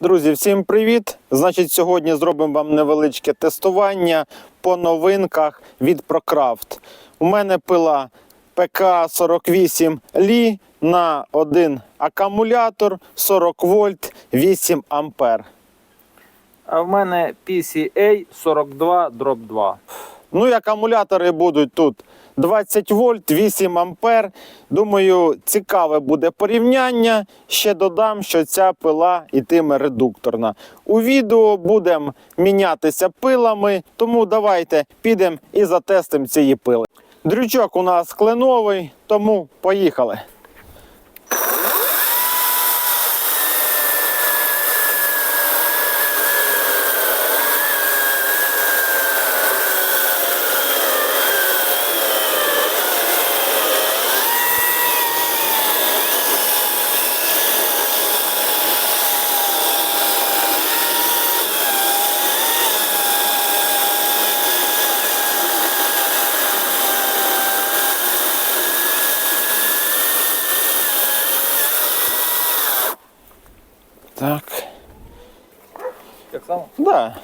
Друзі, всім привіт! Значить, сьогодні зробимо вам невеличке тестування по новинках від ProCraft. У мене пила ПК-48 Лі на один акумулятор 40 вольт 8 ампер. А в мене PCA 42 drop 2. Ну і акумулятори будуть тут 20 вольт, 8 ампер. Думаю, цікаве буде порівняння. Ще додам, що ця пила ітиме редукторна. У відео будемо мінятися пилами, тому давайте підемо і затестимо цієї пили. Дрючок у нас кленовий, тому поїхали. Так. Да.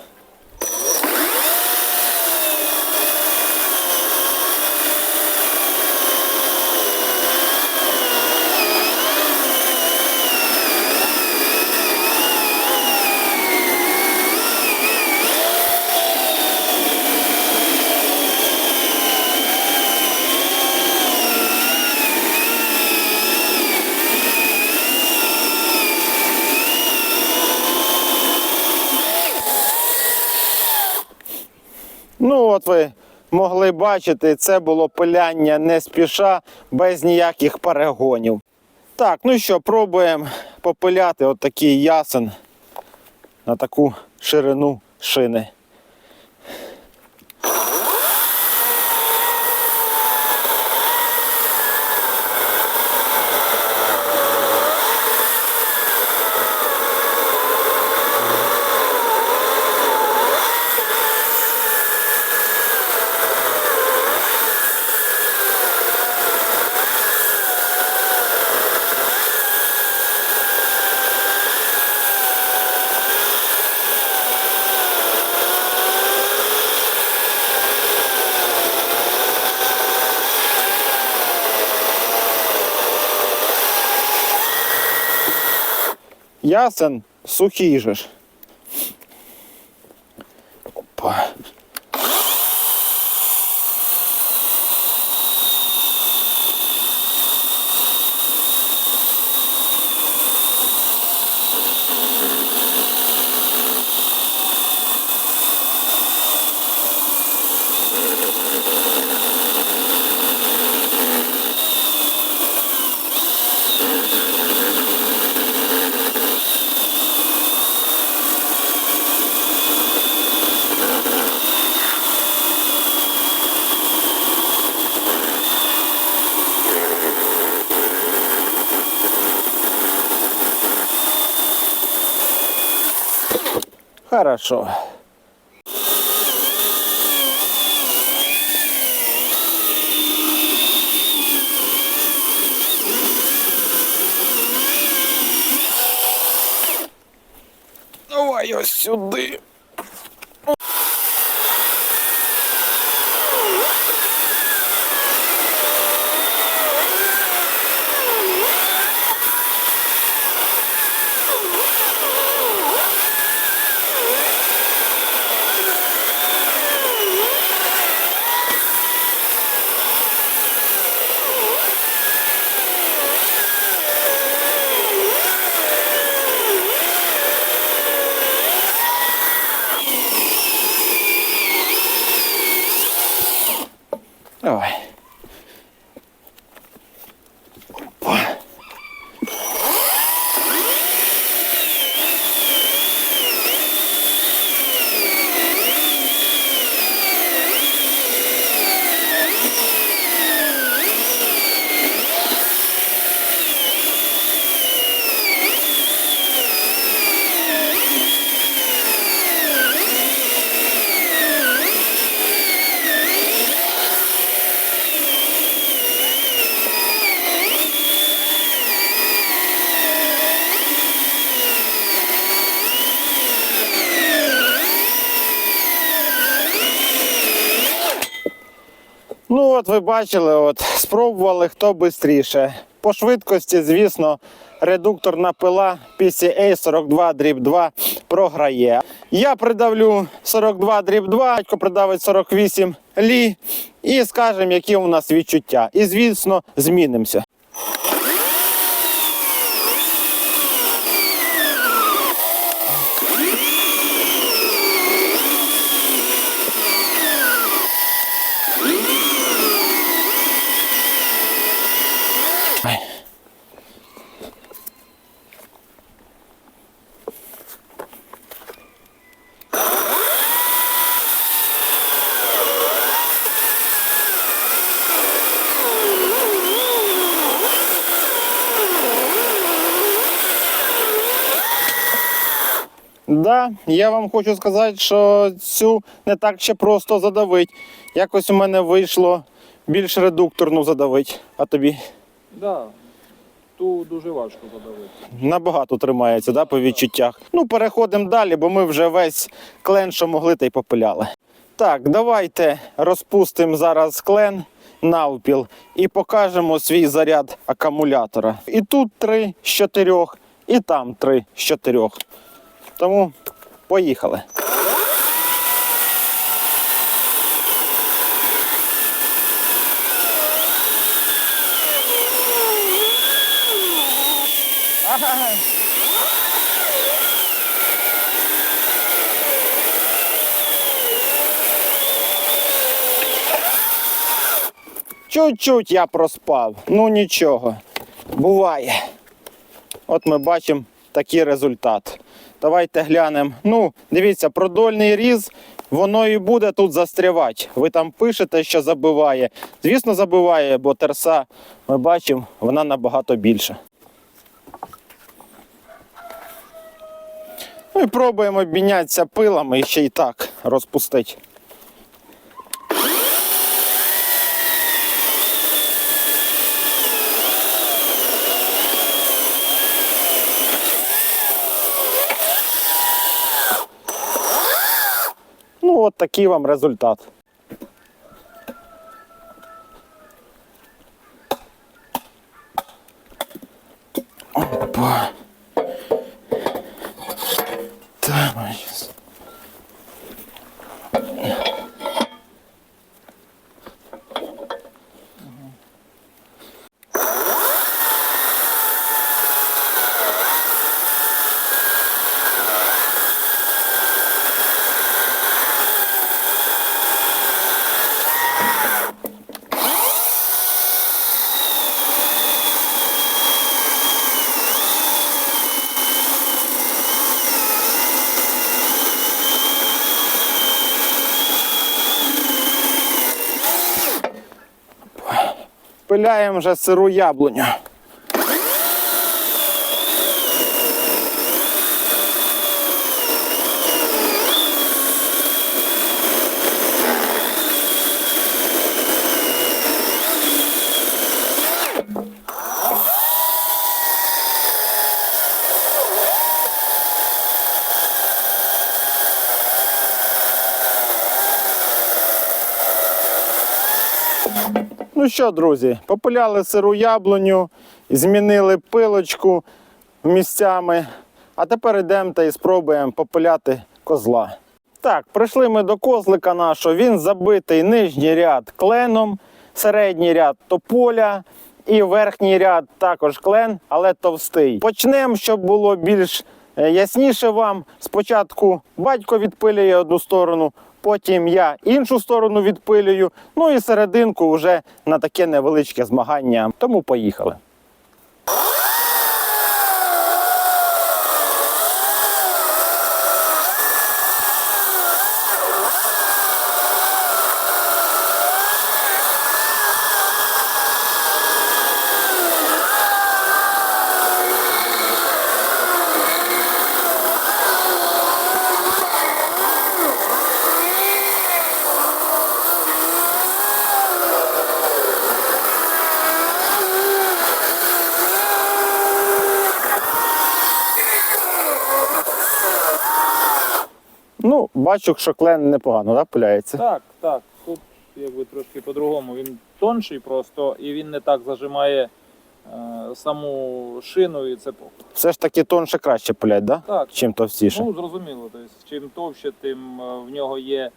Ну, от ви могли бачити, це було пиляння не спіша, без ніяких перегонів. Так, ну що, пробуємо попиляти от такий ясен на таку ширину шини. Ясен сухий же ж. Хорошо. Давай ось сюди. Ви бачили, от спробували хто швидше. По швидкості, звісно, редукторна пила PCA 42 дріб 2 програє. Я придавлю 42 дріб 2, батько придавить 48 лі і скажемо, які у нас відчуття. І, звісно, змінимося. Я вам хочу сказати, що цю не так ще просто задавити. Якось у мене вийшло більш редукторну задавити, а тобі Да. Ту дуже важко задавити. набагато тримається, да, по відчуттях. Ну, переходимо далі, бо ми вже весь клен, що могли, та й попиляли. Так, давайте розпустимо зараз клен навпіл і покажемо свій заряд акумулятора. І тут три з чотирьох, і там три з чотирьох. Тому поїхали. Чуть-чуть я проспав. Ну нічого. Буває. От ми бачимо такий результат. Давайте глянемо. Ну, дивіться, продольний різ, воно і буде тут застрявати. Ви там пишете, що забиває. Звісно, забиває, бо терса, ми бачимо, вона набагато більша. Ну і пробуємо обмінятися пилами і ще й так розпустити. Ну, от такий вам результат. Опа. Давай. Пиляємо вже сиру яблуню. Ну що, друзі, попиляли сиру яблуню, змінили пилочку місцями. А тепер йдемо та і спробуємо попиляти козла. Так, прийшли ми до козлика нашого. Він забитий нижній ряд кленом, середній ряд тополя і верхній ряд також клен, але товстий. Почнемо, щоб було більш е, ясніше вам. Спочатку батько відпилює одну сторону, потім я іншу сторону відпилюю. Ну і серединку вже на таке невеличке змагання. Тому поїхали. Ну, бачу, що клен непогано, так, пиляється. Так, так. Тут якби трошки по-другому. Він тонший просто і він не так зажимає е, саму шину і цепок. Все ж таки тонше краще пилять, да? Так, чим товстіше. ну зрозуміло. Тобто, чим товще, тим е, в нього є.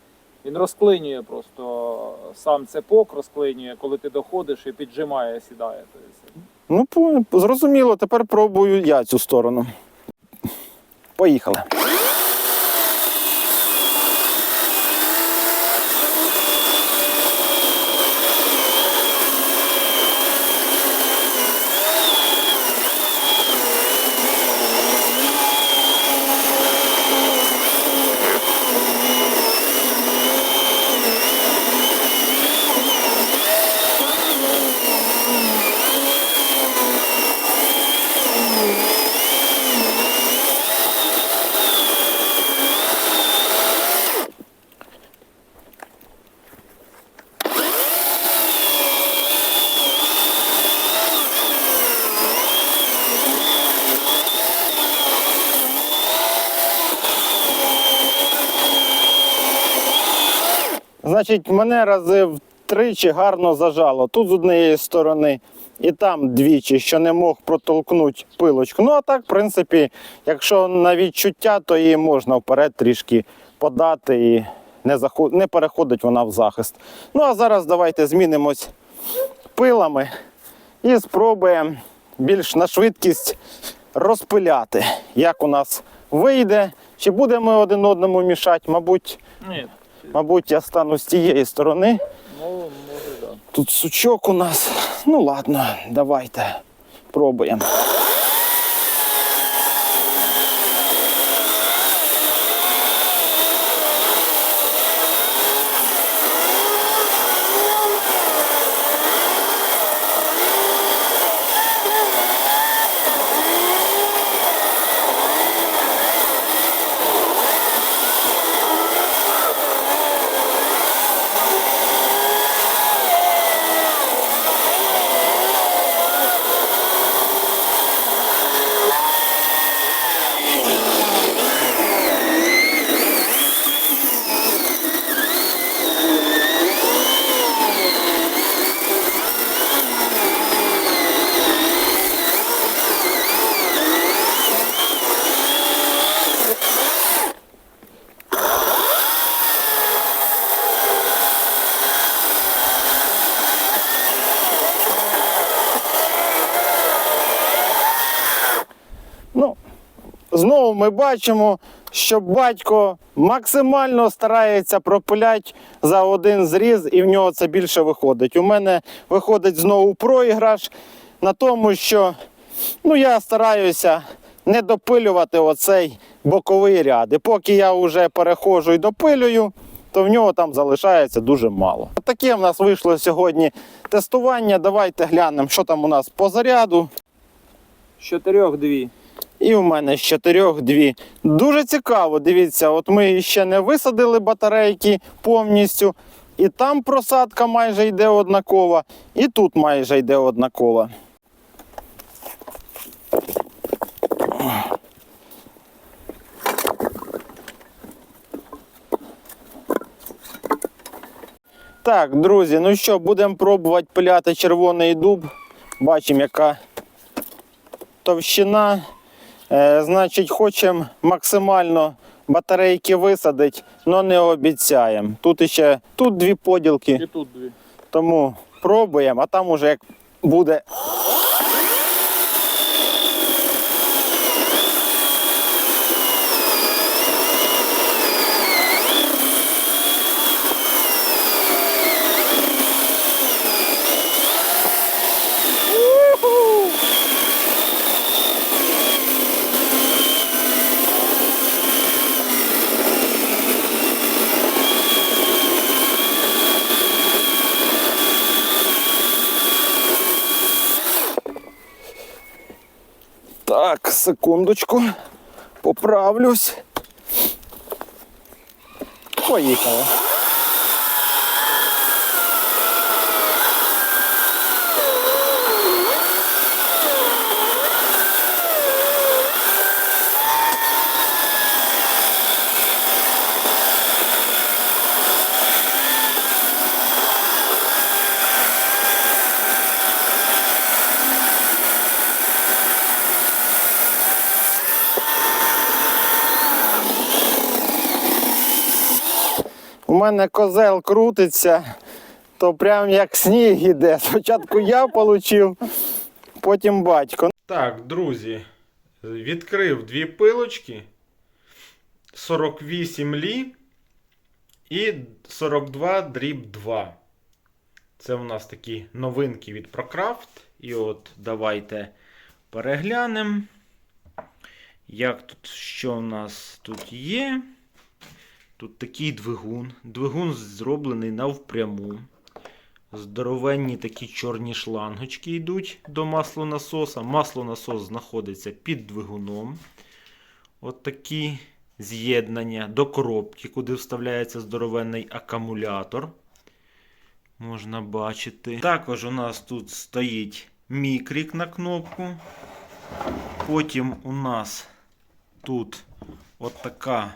Він розклинює просто сам цепок розклинює, коли ти доходиш і піджимає, сідає. Ну, зрозуміло, тепер пробую я цю сторону. Поїхали. Значить, мене рази втричі гарно зажало. Тут з однієї сторони і там двічі, що не мог протолкнути пилочку. Ну а так, в принципі, якщо на відчуття, то її можна вперед трішки подати і не, заход... не переходить вона в захист. Ну а зараз давайте змінимось пилами і спробуємо більш на швидкість розпиляти, як у нас вийде. Чи будемо один одному мішати, мабуть. ні, Мабуть, я стану з тієї сторони. ну може да. Тут сучок у нас. Ну ладно, давайте пробуємо. Ну, знову ми бачимо, що батько максимально старається пропиляти за один зріз, і в нього це більше виходить. У мене виходить знову проіграш на тому, що ну, я стараюся не допилювати оцей боковий ряд. І поки я вже переходжу і допилюю, то в нього там залишається дуже мало. Таке в нас вийшло сьогодні тестування. Давайте глянемо, що там у нас по заряду. З чотирьох дві. І в мене з чотирьох дві. Дуже цікаво, дивіться, от ми ще не висадили батарейки повністю. І там просадка майже йде однакова, і тут майже йде однакова. Так, друзі, ну що, будемо пробувати пиляти червоний дуб. Бачимо, яка товщина. Е, значить, хочемо максимально батарейки висадити, але не обіцяємо. Тут ще тут дві поділки, І тут дві. тому пробуємо, а там уже як буде. Так, секундочку. Поправлюсь. Поїхали. Мене козел крутиться, то прям як сніг іде. Спочатку я отримав, потім батько. Так, друзі, відкрив дві пилочки 48 лі і 42 дріб 2. Це у нас такі новинки від Procraft. І от давайте переглянемо. Як тут, що у нас тут є? Тут такий двигун. Двигун зроблений навпряму. Здоровенні такі чорні шлангочки йдуть до маслонасоса. Маслонасос знаходиться під двигуном. От такі з'єднання до коробки, куди вставляється здоровенний акумулятор. Можна бачити. Також у нас тут стоїть мікрік на кнопку. Потім у нас тут от така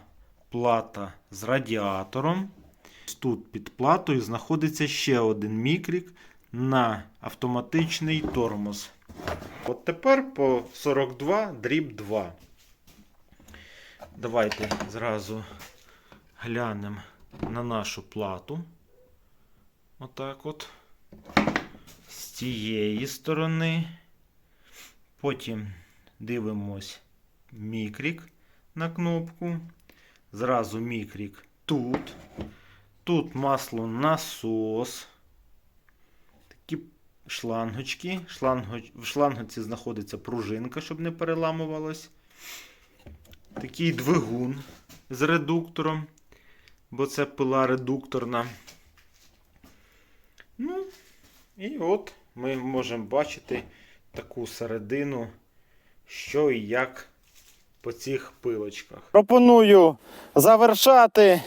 плата з радіатором. Тут під платою знаходиться ще один мікрік на автоматичний тормоз. От тепер по 42 дріб 2. Давайте зразу глянемо на нашу плату. Отак от. З цієї сторони. Потім дивимось мікрік на кнопку. Зразу мікрік тут. Тут масло насос. Такі шлангочки. Шланго... В шлангоці знаходиться пружинка, щоб не переламувалось. Такий двигун з редуктором, бо це пила редукторна. Ну, і от ми можемо бачити таку середину, що і як по цих пилочках. Пропоную завершати.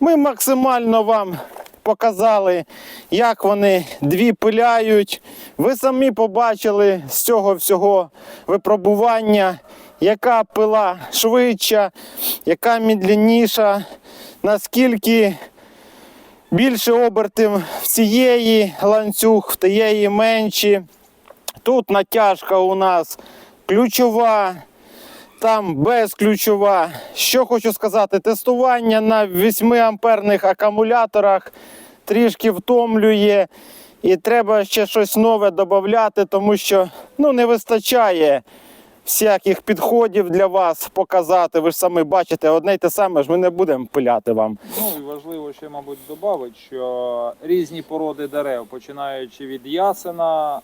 Ми максимально вам показали, як вони дві пиляють. Ви самі побачили з цього всього випробування, яка пила швидша, яка мідлінніша, наскільки більше обертів в цієї ланцюг, в тієї менші. Тут натяжка у нас ключова, там безключова. Що хочу сказати, тестування на 8 амперних акумуляторах трішки втомлює. І треба ще щось нове додати, тому що ну, не вистачає всяких підходів для вас показати. Ви ж самі бачите, одне й те саме ж ми не будемо пиляти вам. Ну і важливо ще, мабуть, додати, що різні породи дерев, починаючи від ясена,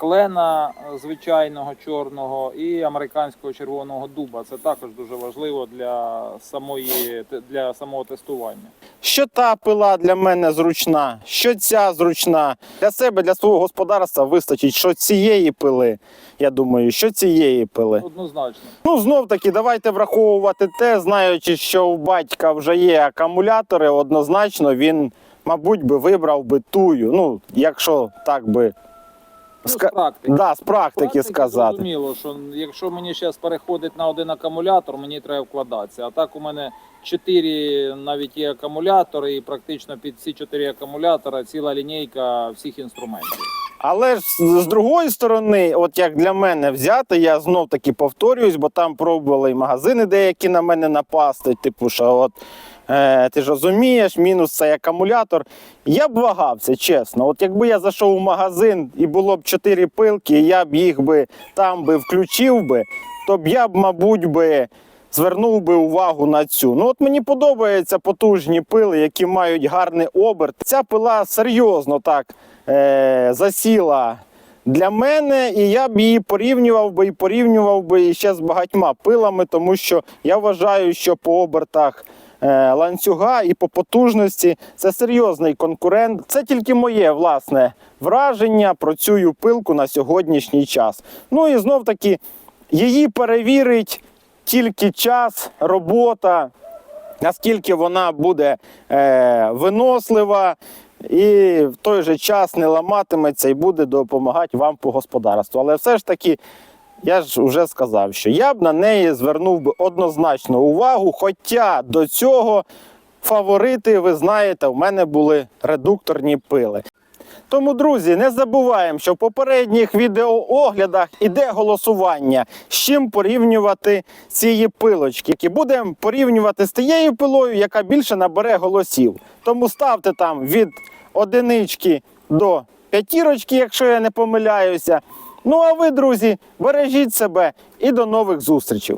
клена звичайного чорного і американського червоного дуба. Це також дуже важливо для самої для самого тестування. Що та пила для мене зручна, що ця зручна. Для себе, для свого господарства вистачить, що цієї пили. Я думаю, що цієї пили. Однозначно. Ну, знов таки, давайте враховувати те, знаючи, що у батька вже є акумулятори, однозначно він, мабуть, би вибрав би тую. Ну, якщо так би Ну, з практики. да, з практики сказати. Зрозуміло, що якщо мені зараз переходить на один акумулятор, мені треба вкладатися. А так у мене чотири навіть є акумулятори, і практично під ці чотири акумулятора ціла лінійка всіх інструментів. Але ж з з другої сторони, от як для мене взяти, я знов таки повторююсь, бо там пробували і магазини деякі на мене напасти. Типу, що от е, ти ж розумієш, мінус цей акумулятор. Я б вагався, чесно. От якби я зайшов у магазин і було б чотири пилки, і я б їх би там би включив би, то б я б, мабуть, би. Звернув би увагу на цю. Ну от мені подобаються потужні пили, які мають гарний оберт. Ця пила серйозно так е, засіла для мене, і я б її порівнював би і порівнював би ще з багатьма пилами, тому що я вважаю, що по обертах ланцюга і по потужності це серйозний конкурент. Це тільки моє власне враження про цю пилку на сьогоднішній час. Ну і знов таки її перевірить тільки час, робота, наскільки вона буде е, винослива і в той же час не ламатиметься і буде допомагати вам по господарству. Але все ж таки, я ж вже сказав, що я б на неї звернув би однозначно увагу. Хоча до цього фаворити, ви знаєте, в мене були редукторні пили. Тому, друзі, не забуваємо, що в попередніх відеооглядах іде голосування, з чим порівнювати ці пилочки. І будемо порівнювати з тією пилою, яка більше набере голосів. Тому ставте там від одинички до п'ятірочки, якщо я не помиляюся. Ну а ви, друзі, бережіть себе і до нових зустрічей.